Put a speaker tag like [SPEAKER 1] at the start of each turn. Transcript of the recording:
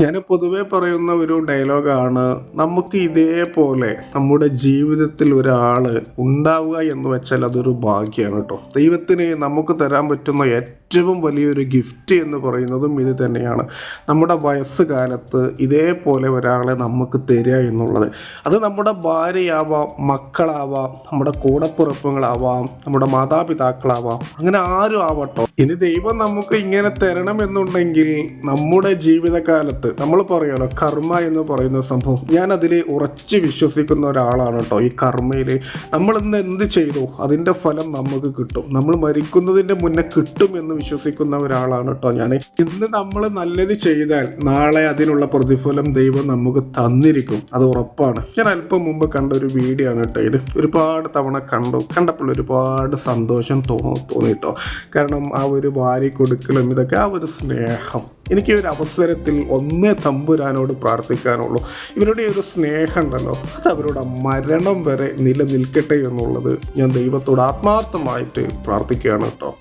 [SPEAKER 1] ഞാൻ പൊതുവെ പറയുന്ന ഒരു ഡയലോഗാണ് നമുക്ക് ഇതേപോലെ നമ്മുടെ ജീവിതത്തിൽ ഒരാൾ ഉണ്ടാവുക എന്ന് വെച്ചാൽ അതൊരു ഭാഗ്യമാണ് കേട്ടോ ദൈവത്തിന് നമുക്ക് തരാൻ പറ്റുന്ന ഏറ്റവും വലിയൊരു ഗിഫ്റ്റ് എന്ന് പറയുന്നതും ഇത് തന്നെയാണ്. നമ്മുടെ വയസ്സ് കാലത്ത് ഇതേപോലെ ഒരാളെ നമുക്ക് തരിക എന്നുള്ളത്. അത് നമ്മുടെ ഭാര്യയാവാം മക്കളാവാം നമ്മുടെ കൂടപ്പുറപ്പുകളാവാം നമ്മുടെ മാതാപിതാക്കളാവാം അങ്ങനെ ആരും ആവട്ടോ. ഇനി ദൈവം നമുക്ക് ഇങ്ങനെ തരണം എന്നുണ്ടെങ്കിൽ നമ്മുടെ ജീവിതകാലത്ത് നമ്മൾ പറയണോ കർമ്മ എന്ന് പറയുന്ന സംഭവം. ഞാൻ അതിൽ ഉറച്ച് വിശ്വസിക്കുന്ന ഒരാളാണ് കേട്ടോ ഈ കർമ്മയിൽ നമ്മൾ ഇന്ന് എന്ത് ചെയ്തു? അതിന്റെ ഫലം നമുക്ക് കിട്ടും. നമ്മൾ മരിക്കുന്നതിന്റെ മുന്നേ കിട്ടും എന്ന് വിശ്വസിക്കുന്ന ഒരാളാണ് കേട്ടോ ഞാൻ. ഇന്ന് നമ്മൾ നല്ലത് ചെയ്താൽ നാളെ അതിനുള്ള പ്രതിഫലം ദൈവം നമുക്ക് തന്നിരിക്കും. അത് ഉറപ്പാണ്. ഞാൻ അല്പം മുമ്പ് കണ്ട ഒരു വീഡിയോ ആണ് കേട്ടോ ഇത്. ഒരുപാട് തവണ കണ്ടു. കണ്ടപ്പോൾ ഒരുപാട് സന്തോഷം തോന്നി തോന്നിട്ടോ കാരണം ആ ഒരു വാരി കൊടുക്കലും ഇതൊക്കെ ആ ഒരു സ്നേഹം. എനിക്ക് ഒരു അവസരത്തിൽ ഒന്നേ തമ്പുരാനോട് പ്രാർത്ഥിക്കാനുള്ളൂ. ഇവരുടെ ഒരു സ്നേഹം ഉണ്ടല്ലോ അത് അവരുടെ മരണം വരെ നിലനിൽക്കട്ടെ എന്നുള്ളത് ഞാൻ ദൈവത്തോട് ആത്മാർത്ഥമായിട്ട് പ്രാർത്ഥിക്കുകയാണ് കേട്ടോ.